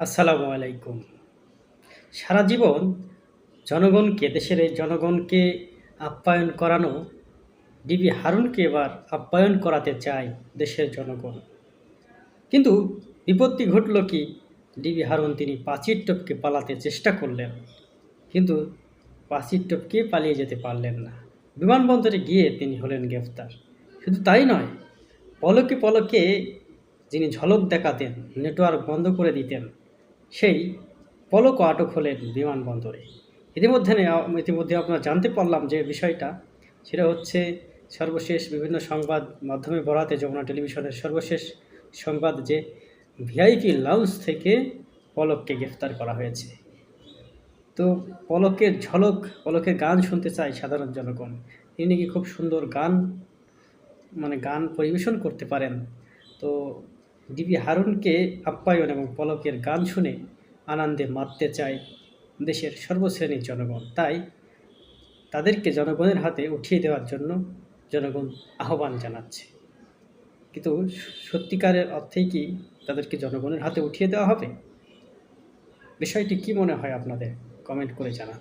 আসসালামু আলাইকুম। সারা জীবন জনগণকে, দেশের জনগণকে আপ্যায়ন করানো, ডিবি হারুনকে এবার আপ্যায়ন করাতে চায় দেশের জনগণ। কিন্তু বিপত্তি ঘটল কি? ডিবি হারুন তিনি পাঁচির টপকে পালাতে চেষ্টা করলেন, কিন্তু পাঁচির টপকে পালিয়ে যেতে পারলেন না। বিমানবন্দরে গিয়ে তিনি হলেন গ্রেফতার। শুধু তাই নয়, পলকে পলকে যিনি ঝলক দেখাতেন, নেটওয়ার্ক বন্ধ করে দিতেন সেই পলকও আটক হলেন বিমানবন্দরে। ইতিমধ্যে ইতিমধ্যে আপনারা জানতে পারলাম যে বিষয়টা, সেটা হচ্ছে সর্বশেষ বিভিন্ন সংবাদ মাধ্যমে বরাতে যমুনা টেলিভিশনের সর্বশেষ সংবাদ যে ভিআইপি লাউঞ্জ থেকে পলককে গ্রেফতার করা হয়েছে। তো পলকের ঝলক, পলকের গান শুনতে চায় সাধারণ জনগণ। তিনি নাকি খুব সুন্দর গান মানে গান পরিবেশন করতে পারেন? তো ডিবি হারুনকে আপ্যায়ন এবং পলকের গান শুনে আনন্দে মাততে চায় দেশের সর্বশ্রেণীর জনগণ। তাই তাদেরকে জনগণের হাতে উঠিয়ে দেওয়ার জন্য জনগণ আহ্বান জানাচ্ছে। কিন্তু সত্যিকারের অর্থেই কি তাদেরকে জনগণের হাতে উঠিয়ে দেওয়া হবে? বিষয়টি কি মনে হয় আপনাদের? কমেন্ট করে জানান।